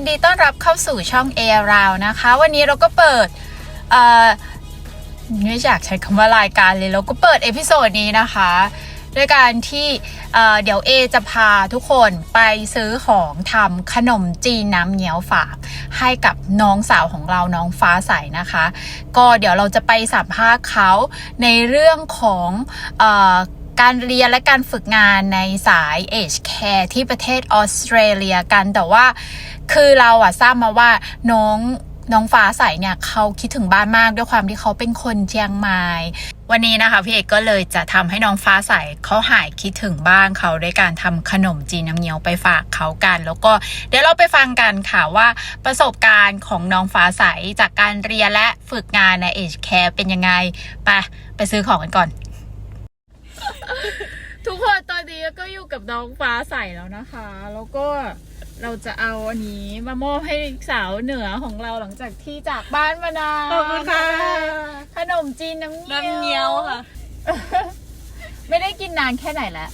นดีต้อนรับเข้าสู่ช่อง a r o u n d นะคะ วันนี้เราก็เปิดเอ่อไม่อยากใช้คำว่ารายการเลยเราก็เปิดเอพิโซดนี้นะคะด้วยการที่เเดี๋ยวเอจะพาทุกคนไปซื้อของทำขนมจีนน้ำเงี้ยวฝากให้กับน้องสาวของเราน้องฟ้าใสนะคะ ก็เดี๋ยวเราจะไปสัมภาษณ์เขาในเรื่องของอ การเรียนและการฝึกงานในสาย Age Care ที่ประเทศออสเตรเลียกัน แต่ว่าคือเราอะทราบมาว่าน้องน้องฟ้าใสเนี่ยเขาคิดถึงบ้านมากด้วยความที่เขาเป็นคนเชียงใหม่วันนี้นะคะพี่เอกก็เลยจะทำให้น้องฟ้าใสเขาหายคิดถึงบ้านเขาด้วยการทำขนมจีนน้ำเงี้ยวไปฝากเขากัน แล้วก็เดี๋ยวเราไปฟังกันค่ะว่าประสบการณ์ของน้องฟ้าใสจากการเรียนและฝึกงานใน Age Care เป็นยังไงไปไปซื้อของกันก่อน ทุกคนตอนนี้ก็อยู่กับน้องฟ้าใสแล้วนะคะ แล้วก็เราจะเอาอันนี้มามอบให้สาวเหนือของเราหลังจากที่จากบ้านมานานขอบคุณค่ะ ขนมจีนน้ำเงี้ยวน้ำเงี้ยวค่ะ ไม่ได้กินนานแค่ไหนแล้ว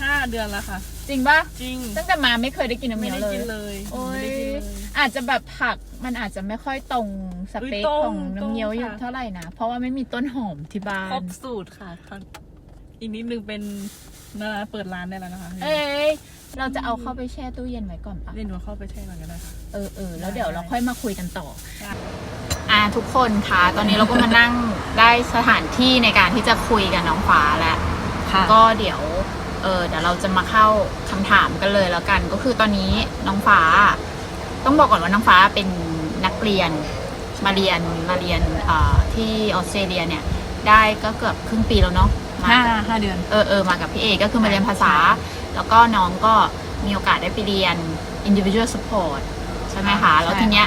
ห้าเดือนแล้วค่ะ จริงปะจริง ตั้งแต่มาไม่เคยได้กินน้ำไม่เงี้ยวได้เลย กินเลยโอ้ไม่ยได้กินเลย อาจจะแบบผักมันอาจจะไม่ค่อยตรงสเปคอุ๊ยตรงของน้ำเงี้ยวตรงอยู่ค่ะ เท่าไหร่นะ เพราะว่าไม่มีต้นหอมที่บ้าครน บสูตรค่ะค่ะ อีกนิดนึงเป็นนะเปิดร้านได้แล้วนะคะเอ้ยเราจะเอาเข้าไปแช่ตู้เย็นไว้ก่อนปะเรียนหนูเข้าไปแช่ก่อนก็ได้ค่ะ เออเออแล้วเดี๋ยวได้เราค่อยมาคุยกันต่อได้อ่าทุกคนคะตอนนี้เราก็มานั่งได้สถานที่ในการที่จะคุยกับน้องฟ้าแล้วค่ะก็เดี๋ยว เออเดี๋ยวเราจะมาเข้าคำถามกันเลยแล้วกัน ก็คือตอนนี้น้องฟ้า ต้องบอกก่อนว่าน้องฟ้าเป็นนักเรียนมาเรียนมาเรียนเอ่อที่ออสเตรเลียเนี่ย ได้ก็เกือบครึ่งปีแล้วเนาะ มาห้าห้าเดือน เออเออมากับพี่เอก็คือมาเรียนภาษา แล้วก็น้องก็มีโอกาสได้ไปเรียน individual support ใช่ไหมคะใช่แล้วทีเนี้ย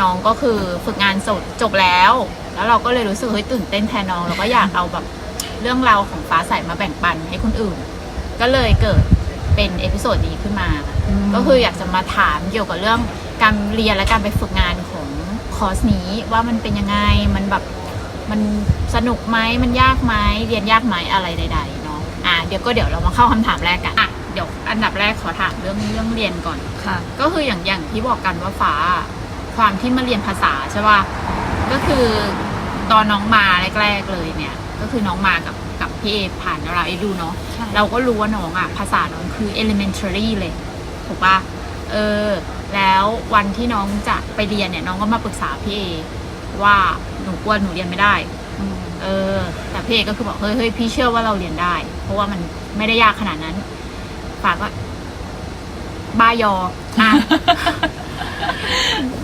น้องก็คือฝึกงานจบจบแล้ว แล้วเราก็เลยรู้สึกเฮ้ยตื่นเต้นแทนน้องแล้วก็อยากเอาแบบเรื่องราวของฟ้าใสมาแบ่งปันให้คนอื่น ก็เลยเกิดเป็นเอพิโซดนี้ขึ้นมา ก็คืออยากจะมาถามเกี่ยวกับเรื่องการเรียนและการไปฝึกงานของคอร์สนี้ว่ามันเป็นยังไงมันแบบ มันสนุกไหมมันยากไหมเรียนยากไหมอะไรใดๆเนาะอะเดี๋ยวก็เดี๋ยวเรามาเข้าคำถามแรกกันอะเดี๋ยวอันดับแรกขอถามเรื่องเรื่องเรียนก่อนค่ะ ก็คืออย่างอย่างที่บอกกันว่าฟ้าความที่มาเรียนภาษาใช่ป่ะก็คือตอนน้องมาแรกๆเลยเนี่ย ก็คือน้องมากับกับพี่เอผ่านเราเอดูเนาะใช่เราก็รู้ว่าน้องอะภาษาน้องคือ elementary เลยถูกปะเออ แล้ววันที่น้องจะไปเรียนเนี่ย น้องก็มาปรึกษาพี่เอ ว่าหนูกลัวหนูเรียนไม่ได้อืมเออ แต่พี่เอก็คือบอกเฮ้ยเฮ้ยพี่เชื่อว่าเราเรียนได้ เพราะว่ามันไม่ได้ยากขนาดนั้นฝากก็บายออะ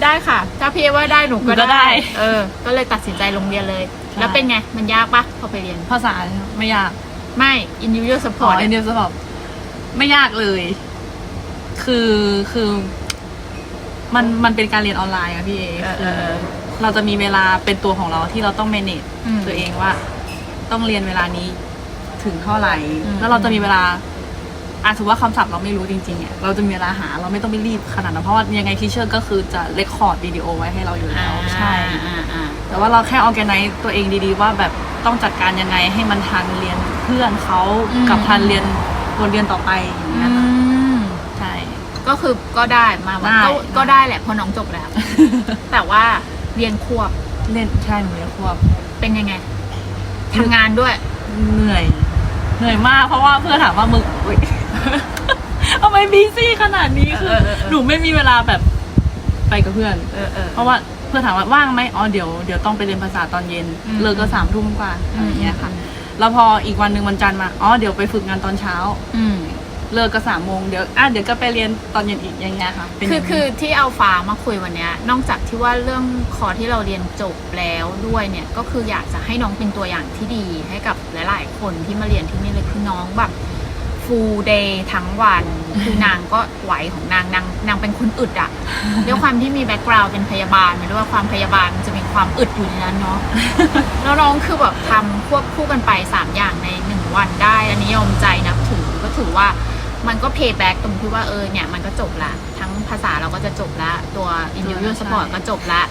ได้ค่ะ ถ้าพี่เอว่าได้หนูก็หนูก็ได้ ได้ เออ ก็เลยตัดสินใจลงเรียนเลยใช่แล้วเป็นไง มันยากปะพอไปเรียน ภาษาไม่ยากไม่ individual พอ support เอ็นเดียสอบไม่ยากเลย คือคือ มันมันเป็นการเรียนออนไลน์อะพี่เอเออเอคืออ เราจะมีเวลาเป็นตัวของเราที่เราต้อง manage อืมตัวเองว่า ต้องเรียนเวลานี้ถึงเท่าไหร่ อืม แล้วเราจะมีเวลาอาถือว่าคำศัพท์เราไม่รู้จริงๆเนี่ยเราจะมีเวลาหาเราไม่ต้องไปรีบขนาดนั้นเพราะว่ายังไงทีเชอร์ก็คือจะเลคคอร์ดวิดีโอไว้ให้เราอยู่แล้วใช่ อ่าอ่าแต่ว่าเราแค่ออแกไนซ์ตัวเองดีๆ ว่าแบบต้องจัดการยังไงให้มันทันเรียนเพื่อนเขาอืมกับทันเรียนบทเรียนต่อไปอย่างอืเงี้ยค่ะมใช่ ก็คือก็ได้มาว่าได้ ก็ก็ได้แหละเพราะน้องจบแล้ว แต่ว่า เรียนควบเล่นใช่หนูเรียนควบเป็นยังไงทำงานด้วย เหนื่อย เหนื่อยมาก เพราะว่าเพื่อนถามว่ามึงอุ๊ย ทำไมบีซี่ขนาดนี้คือเออเออเออ หนูไม่มีเวลาแบบไปกับเพื่อน เออเออ เพราะว่าเพื่อนถามว่าว่างไหมอ๋อเดี๋ยวเดี๋ยวต้องไปเรียนภาษาตอนเย็น อืมเลิกก็สามทุ่มกว่าอืมอะไรอย่างเงี้ยค่ะ แล้วพออีกวันหนึ่งวันจันทร์มา อ๋อเดี๋ยวไปฝึกงานตอนเช้า อืม เลิกก็สามโมงเดี๋ยวอะเดี๋ยวก็ไปเรียนตอนเย็นอีกอย่างเงี้ยค่ะเป็นคือคือที่เอาฟ้ามาคุยวันเนี้ย นอกจากที่ว่าเรื่องคอที่เราเรียนจบแล้วด้วยเนี่ยก็คืออยากจะให้น้องเป็นตัวอย่างที่ดีให้กับหลาย ๆ คนที่มาเรียนที่นี่เลยคือน้องแบบ full day ทั้งวันคือนางก็ไหวของนางนางนางเป็นคนอึดอะด้วยความที่มีแบ็กกราวด์เป็นพยาบาลมาด้วยความพยาบาลมันจะมีความอึดอยู่ในนั้นเนาะแล้วน้องคือแบบทำควบคู่กันไป 3 อย่างใน 1 วันได้ อันนี้ยอมใจนับถือก็ถือว่า มันก็เพย์แบ็กตรงที่ว่าเออเนี่ยมันก็จบละ ทั้งภาษาเราก็จะจบละ ตัว individual ใช่ support ก็จบละ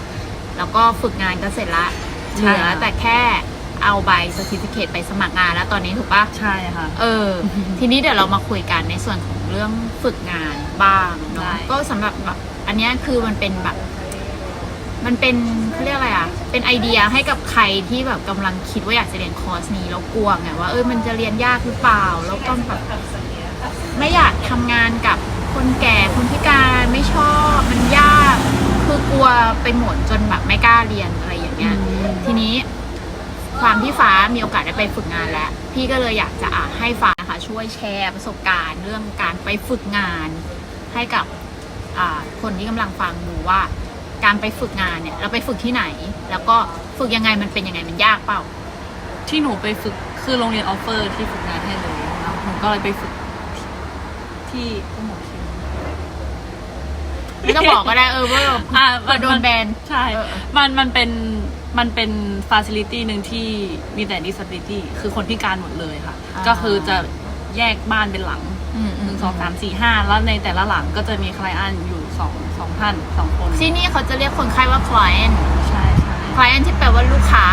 แล้วก็ฝึกงานก็เสร็จละเหใช่ลือค่ะแต่แค่เอาใบ certificate ไปสมัครงานแล้วตอนนี้ถูกปะใช่ค่ะ เออ ทีนี้เดี๋ยวเรามาคุยกันในส่วนของเรื่องฝึกงานบ้างเนาะได้ก็สำหรับแบบอันเนี้ยคือมันเป็นแบบ มันเป็นเขาเรียกอะไรอะ เป็นไอเดียให้กับใครที่แบบกำลังคิดว่าอยากจะเรียนคอร์สนี้แล้วกลัวไงว่าเออมันจะเรียนยากหรือเปล่า แล้วก็แบบ ไม่อยากทำงานกับคนแก่คนพิการไม่ชอบมันยาก คือกลัวไปหมดจนแบบไม่กล้าเรียนอะไรอย่างเงี้ยทีนี้ความที่ฟ้ามีโอกาสได้ไปฝึกงานแล้ว พี่ก็เลยอยากจะอะให้ฟ้าค่ะช่วยแชร์ประสบการณ์เรื่องการไปฝึกงานให้กับอ่าคนที่กำลังฟังดูว่า การไปฝึกงานเนี่ย เราไปฝึกที่ไหน แล้วก็ฝึกยังไงมันเป็นยังไงมันยากเปล่า ที่หนูไปฝึกคือโรงเรียนออฟเฟอร์ที่ฝึกงานให้เลยแล้วหนูก็เลยไปฝึก ที่ที่หมอชิมไม่ต้องบอกก็ได้เออว่าอะเปิดโดนแบน ใช่เออเออมันมันเป็นมันเป็นฟ a ซิลิตี้หนึ่งที่มีแต่ disability คือคนพิการหมดเลยค่ะ ก็คือจะแยกบ้านเป็นหลังอืมหนึ่งสองสามสี่ห้าแล้วในแต่ละหลังก็จะมีคลายอันอยู่สองสองท่านสองคน ที่นี่เขาจะเรียกคนไข้ว่า client ใช่ใช่ client ที่แปลว่าลูกค้า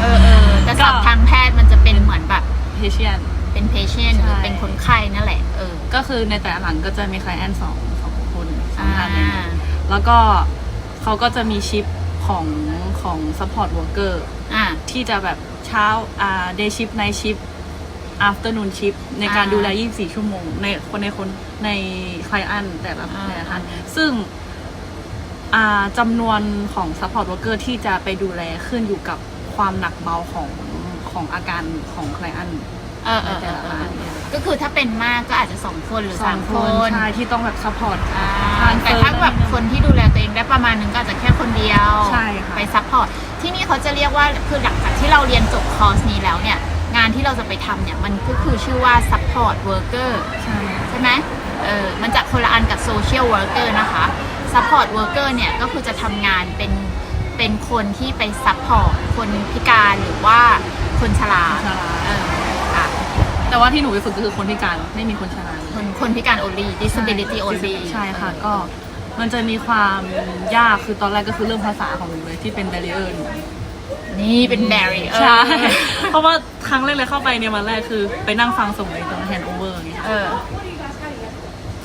เออเออแต่ศัพท์ทางแพทย์มันจะเป็นเหมือนแบบ เพเชียนเป็น patient หรือเป็นคนไข้นั่นแหละเออ ก็คือในแต่ละหลังก็จะมีคลายอันสองสองคนสองอ่าท่านเลยแล้วก็เขาก็จะมีชิปของของ support worker อ่า ที่จะแบบเช้าอ่า day shift night shift afternoon shift ในการอ่าดูแล 24 ชั่วโมง ในคนในคนในคลายอันแต่ละอ่า แต่ละท่านซึ่งอ่าจำนวนของ support worker ที่จะไปดูแลขึ้นอยู่กับความหนักเบาของของอาการของคลายอันเออเอในอเอแต่อละเอร้าอนเนี่ยก็คือถ้าเป็นมากก็อาจจะสองคนหรือสามคนใช่ที่ต้องแบบ support อ่าทานแต่ถ้าแบบคนที่ดูแลตัวเองได้ประมาณนึงก็อาจจะแค่คนเดียวใช่ค่ะ ไปซัพพอร์ตที่นี่เขาจะเรียกว่าคือหลังจากที่เราเรียนจบคอร์สนี้แล้วเนี่ย งานที่เราจะไปทำเนี่ยมันก็คือชื่อว่า support worker ใช่ ใช่ไหมเออมันจะคนละอันกับ social worker นะคะ support worker เนี่ยก็คือจะทำงานเป็น เป็นคนที่ไป support คนพิการหรือว่าคนชราคนชรา เออค่ะ แต่ว่าที่หนูไปฝึกก็คือคนพิการไม่มีคนชราคนคนพิการ only disability only ใช่ค่ะก็มันจะมีความยากคือตอนแรกก็คือเรื่องภาษาของหนูเลยที่เป็น barrier หนูนี่เป็น barrier ใช่ เพราะว่าครั้งแรกเลยเข้าไปเนี่ยวันแรกคือไปนั่งฟังส่งเลยตรง hand over อย่างเงี้ยเออ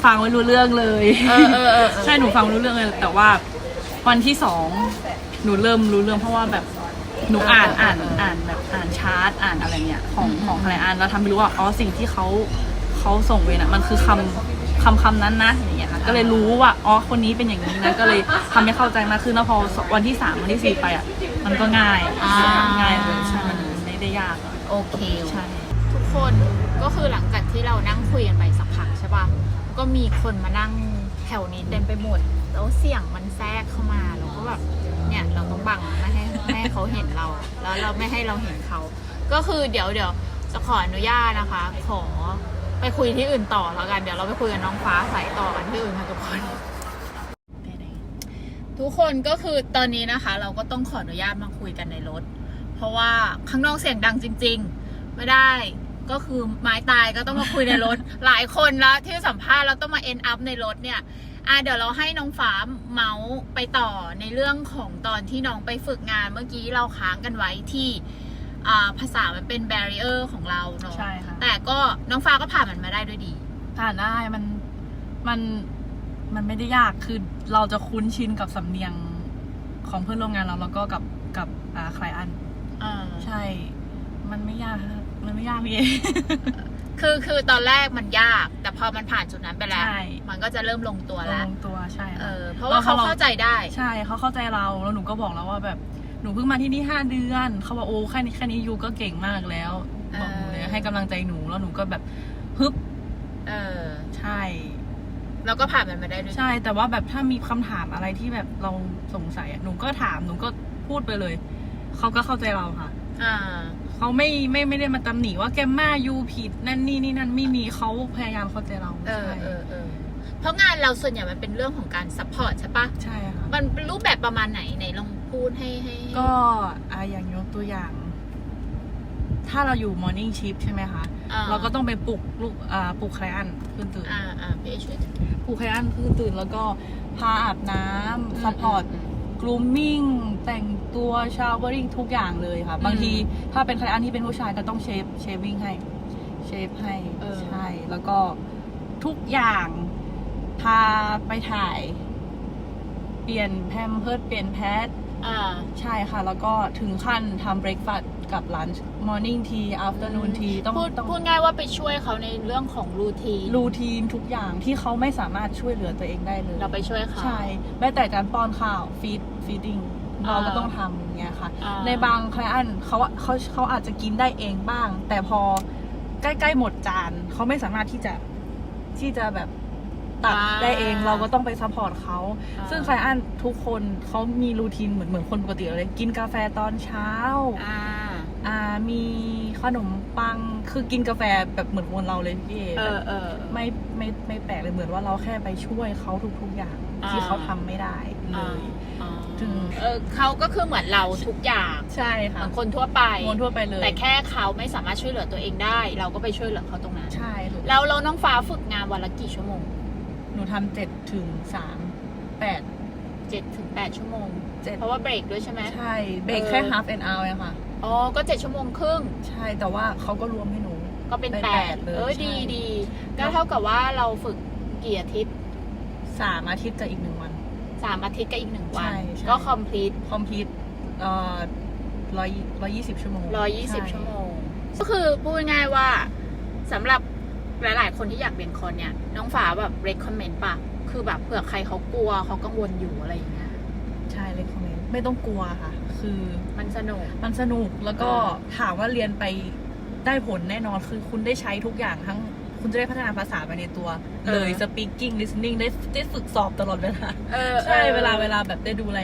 ฟังไม่รู้เรื่องเลยเออเออเออเออใช่หนูฟังรู้เรื่องเลยแต่ว่าวันที่สองหนูเริ่มรู้เรื่องเพราะว่าแบบ หนูอ่านอ่านอ่านแบบอ่านชาร์ตอ่านอะไรเนี่ยของของใครอ่านแล้วทำให้รู้ว่าอ๋อสิ่งที่เขาเขาส่งเวน่ะมันคือคำคำคำนั้นนะอย่างเงี้ยค่ะก็เลยรู้ว่าอ๋อคนนี้เป็นอย่างนี้นะก็เลยทำให้เข้าใจมากขึ้นแล้วพอวันที่สามวันที่สี่ไปอะมันก็ง่ายอ่า ง่ายเลยใช่มันไม่ได้ยากอะโอเค ใช่ ทุกคนก็คือหลังจากที่เรานั่งคุยกันไปสักพักใช่ป่ะก็มีคนมานั่งแถวนี้เต็มไปหมด แล้วเสียงมันแทรกเข้ามาเราก็แบบเนี่ยเราต้องบังไม่ให้ ไม่เขาเห็นเรา แล้วเราไม่ให้เราเห็นเขา ก็คือเดี๋ยวเดี๋ยวจะขออนุญาตนะคะ ขอไปคุยที่อื่นต่อแล้วกัน เดี๋ยวเราไปคุยกับน้องฟ้าใสต่อกันที่อื่นค่ะทุกคนทุกคนก็คือตอนนี้นะคะ เราก็ต้องขออนุญาตมาคุยกันในรถ เพราะว่าข้างนอกเสียงดังจริง ๆ ไม่ได้ก็คือไม้ตายก็ต้องมาคุยในรถ หลายคนแล้วที่สัมภาษณ์เราต้องมาเอ็นอัพในรถเนี่ย อะเดี๋ยวเราให้น้องฟ้าเมาส์ไปต่อในเรื่องของตอนที่น้องไปฝึกงานเมื่อกี้เราค้างกันไว้ที่อ่าภาษามันเป็นแบร r เออร์ของเราเนาะใช่ค่ะ แต่ก็น้องฟ้าก็ผ่านมันมาได้ด้วยดี ผ่านได้มันมันมันไม่ได้ยากคือเราจะคุ้นชินกับสำเนียงของเพื่อนร่วมงานเราแล้วก็กับกับอ่าคลายอันอ่าใช่ มันไม่ยากครับมันไม่ยากพี่เอ คือคือตอนแรกมันยาก แต่พอมันผ่านจุดนั้นไปแล้ว ใช่ มันก็จะเริ่มลงตัวแล้ว ลงตัวใช่เอค่ะ อ เพราะว่าเขาเข้าใจได้ ใช่เขาเข้าใจเราแล้วหนูก็บอกแล้วว่าแบบหนูเพิ่งมาที่นี่ห้าเดือนเขาบอกโอ้แค่นี้แค่นี้ยูก็เก่งมากแล้วบอกหนูเลยเออ ให้กำลังใจหนูแล้วหนูก็แบบฮึบเออ ใช่ แล้วก็ผ่านมันมาได้ด้วย ใช่แต่ว่าแบบถ้ามีคำถามอะไรที่แบบเราสงสัยอะหนูก็ถามหนูก็พูดไปเลยเขาก็เข้าใจเราค่ะ อ่า เขาไม่ไม่ไม่ได้มาตำหนิว่าแกมมายูผิดนั่นนี่นี่นั่นไม่มีเขาพยายามเข้าใจเราเออใช่เออเออเพราะงานเราส่วนใหญ่มันเป็นเรื่องของการซัพพอร์ตใช่ปะใช่ค่ะ มันเป็นรูปแบบประมาณไหนไหนลองพูดให้ให้ให้ก็อะอย่างยกตัวอย่าง ถ้าเราอยู่ morning shift ใช่ไหมคะ อ่เราก็ต้องไปปลุกลูกอ่าปลุกไคลอันขึ้นตื่น อ่าอ่าพี่เอช่วย ปลุกไคลอันขึ้นตื่น แล้วก็พาอาบน้ำซัพพอร์ต กรูมมิ่งแต่งตัวชาวเวอริงทุกอย่างเลยค่ะ บางทีถ้าเป็นใครอันที่เป็นผู้ชายก็ต้องเชฟเชฟวิ่งให้ เชฟให้เออ ใช่ แล้วก็ทุกอย่างพาไปถ่ายปลี่ยนแพมเพิร์ดเปลี่ยนแพท อ่า ใช่ค่ะ แล้วก็ถึงขั้นทำเบรกฟาสต์กับลันช์ มอร์นิ่งทีอัฟเตอร์นูนทีต้องพูดต้องพูดง่ายว่าไปช่วยเขาในเรื่องของรูทีนรูทีนทุกอย่างที่เขาไม่สามารถช่วยเหลือตัวเองได้เลยเราไปช่วยเขาใช่แม้แต่การป้อนข้าวฟีดฟีดดิ้งอ่าเราก็ต้องทำอย่างเงี้ยค่ะอ่าในบางคลอันเขาเขาเขาอาจจะกินได้เองบ้าง แต่พอใกล้ๆหมดจานเขาไม่สามารถที่จะที่จะแบบตัดได้เองเราก็ต้องไปซัพพอร์ตเขาอ่าซึ่งคลอันทุกคนเขามีรูทีนเหมือนเหมือนคนปกติเลย กินกาแฟตอนเช้า อ่าอ่ามีขนมปังคือกินกาแฟแบบเหมือนคนเราเลยพี่เอเอแบอบเออ ไม่ไม่ไม่แปลกเลยเหมือนว่าเราแค่ไปช่วยเขาทุกๆอย่างอ่าที่เขาทำไม่ได้เลอ่ายอ่าถึงเออเขาก็คือเหมือนเราทุกอย่างใช่เหค่ะมือนคนทั่วไปคนทั่วไปเลย แต่แค่เขาไม่สามารถช่วยเหลือตัวเองได้ เราก็ไปช่วยเหลือเขาตรงนั้นใช่เลยแล้วเราน้องฟ้าฝึกงานวันละกี่ชั่วโมง หนูทำเจ็ดถึงสามแปดเจ็ดถึงแปดชั่วโมงเจ็ดเพราะว่าเบรกด้วยใช่ไหมใช่เบรกเออแค่ half an hour เองค่ะ อ๋อ ก็เจ็ดชั่วโมงครึ่ง ใช่แต่ว่าเขาก็รวมให้หนู ก็เป็นเป็นแปแปดดเลยเออ ใช่ ดีดีก็เท่ากับว่าเราฝึกกี่อาทิตย์สามอาทิตย์กับอีกหนึ่งวัน สามอาทิตย์กับอีกหนึ่งวัน ใช่ใช่ ก็ complete complete เอ่อร้อยร้อยยี่สิบชั่วโมงร้อยยี่สิบใชั่วโมง ก็คือพูดง่ายๆว่าสำหรับหลายๆ คนที่อยากเรียนคอนเนี่ย น้องฟ้าแบบ recommend ป่ะ คือแบบเผื่อใครเขากลัวเขากังวลอยู่อะไรอย่างเงี้ย ใช่เลยคอมเมนต์ไม่ต้องกลัวค่ะ คือมันสนุก มันสนุกแล้วก็อ่าถามว่าเรียนไปได้ผลแน่นอนคือคุณได้ใช้ทุกอย่างทั้งคุณจะได้พัฒนาภาษาไปในตัว เลย speaking listening ได้ได้ฝึกสอบตลอดเวลาเออใช่ออเวลาเวลาแบบได้ดูแล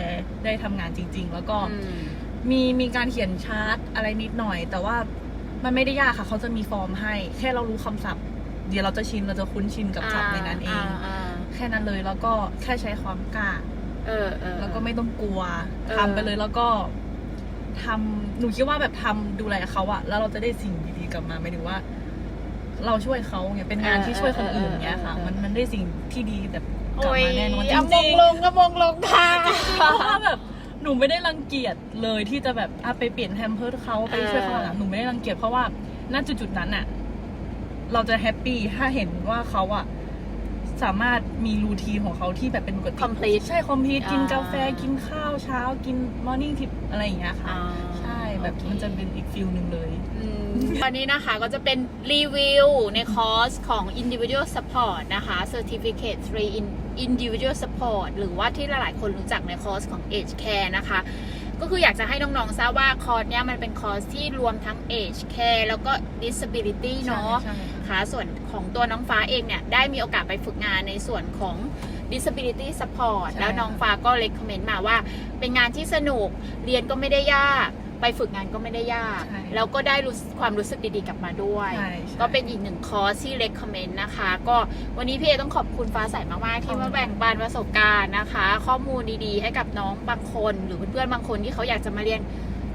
ได้ทำงานจริง ๆ แล้วก็อืมมีมีการเขียนชาร์ตอะไรนิดหน่อย แต่ว่ามันไม่ได้ยากค่ะ เขาจะมีฟอร์มให้ แค่เรารู้คำศัพท์ เดี๋ยวเราจะชินเราจะคุ้นชินกับศัพท์ในนั้นเองาาแค่นั้นเลยแล้วก็แค่ใช้ความกล้า เออเออ แล้วก็ไม่ต้องกลัวเออ ทำไปเลยแล้วก็ทำหนูคิดว่าแบบทำดูแลเขาอะแล้วเราจะได้สิ่งดีๆกลับมาหมายถึงว่า เราช่วยเขาเนี่ยเป็นงานที่ช่วยคนอื่นเนี่ยค่ะ มันมันได้สิ่งที่ดีแบบกลับโอ้ยมาแน่นอนจเอามริงงลงก็มงลงค่ะๆเพราะว่าแบบหนูไม่ได้รังเกียจเลยที่จะแบบอะไปเปลี่ยนแฮมเพิร์ดเขาไปช่วยเขาหลังหนูไม่ได้รังเกียจเพราะว่าณจุดๆนั้นอะเราจะแฮปปี้ถ้าเห็นว่าเขาอะ สามารถมีรูทีนของเขาที่แบบเป็นปกติ complete ใช่คอมพลีทกินอ่ากาแฟกินข้าวเช้า กินมอร์นิ่งทิปอะไรอย่างเงี้ยค่ะ อ่าใช่แบบโอเค มันจะเป็นอีกฟิลหนึ่งเลย อืมวันนี้นะคะก็จะเป็นรีวิวในคอร์สของ individual support นะคะ certificate 3 in individual support หรือว่าที่หลายๆ คนรู้จักในคอร์สของ age care นะคะ ก็คืออยากจะให้น้องๆทราบว่าคอร์สเนี้ยมันเป็นคอร์สที่รวมทั้ง age care แล้วก็ disability เนาะ ใช่ใช่ ค่ะส่วนของตัวน้องฟ้าเองเนี่ยได้มีโอกาสไปฝึกงานในส่วนของ disability support ใช่แล้วน้องฟ้าก็ recommend มาว่า เป็นงานที่สนุกเรียนก็ไม่ได้ยาก ไปฝึกงานก็ไม่ได้ยาก ใช่แล้วก็ได้รู้สึกความรู้สึกดีๆกลับมาด้วย ใช่ใช่ ก็เป็นอีกหนึ่งคอร์สที่ recommend นะคะ ก็วันนี้พี่เอต้องขอบคุณฟ้าใสมากๆ ที่มาแบ่งปันประสบการณ์นะคะ ข้อมูลดีๆ ให้กับน้องบางคน หรือเพื่อนๆบางคนที่เขาอยากจะมาเรียน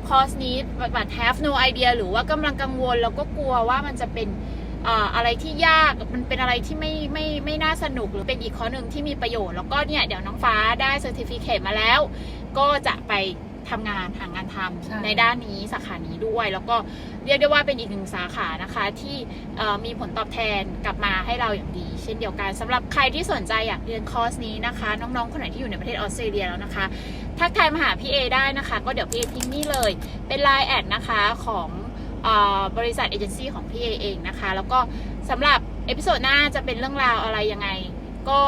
คอร์สนี้ but have no idea หรือว่ากำลังกังวลแล้วก็กลัวว่ามันจะเป็นเอ่ออะไรที่ยากมันเป็นอะไรที่ไม่ไม่ไม่น่าสนุกหรือเป็นอีกข้อหนึ่งที่มีประโยชน์แล้วก็เนี่ยเดี๋ยวน้องฟ้าได้เซอร์ติฟิเคมาแล้ว ก็จะไปทำงานหางานทำใช่ ในด้านนี้สาขานี้ด้วย แล้วก็เรียกได้ว่าเป็นอีกหนึ่งสาขานะคะที่เอ่อมีผลตอบแทนกลับมาให้เราอย่างดี เช่นเดียวกันสำหรับใครที่สนใจอยากเรียนคอร์สนี้นะคะ น้องๆคนไหนที่อยู่ในประเทศออสเตรเลียแล้วนะคะ ทักทายมาหาพี่เอได้นะคะ ก็เดี๋ยวพี่เอทิ้งนี่เลย เป็น Line แอดนะคะของเออ บริษัทเอเจนซี่ของพี่เอเองนะคะ แล้วก็สำหรับเอพิโซดหน้าจะเป็นเรื่องราวอะไรยังไง ก็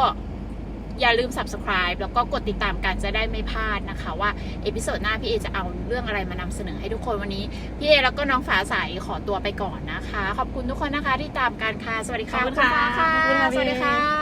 อย่าลืม subscribe แล้วก็กดติดตามกันจะได้ไม่พลาดนะคะ ว่าเอพิโซดหน้าพี่เอจะเอาเรื่องอะไรมานำเสนอให้ทุกคนวันนี้ พี่เอแล้วก็น้องฝาใสขอตัวไปก่อนนะคะ ขอบคุณทุกคนนะคะที่ตามการค่ะ สวัสดีค่ะขอบคุณค่ะณฟ้าค่ะขอบคุณค่ะสวัสดีพี่ค่ะ